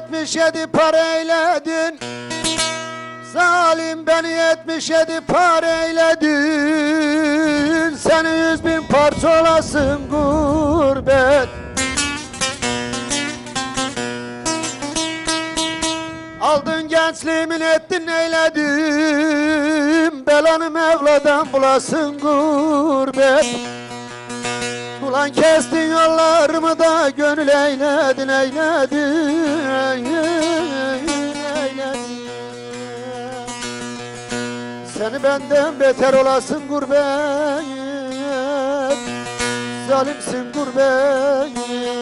yetmiş yedi para eyledin. Zalim beni yetmiş yedi para eyledin. Seni yüz bin parça olasın gurbet. Aldın gençliğimin ettin eyledim Belanı Mevla'dan bulasın gurbet Ulan kestin yollarımı da gönül eyledin eyledin Seni benden beter olasın gurbet Zalimsin gurbet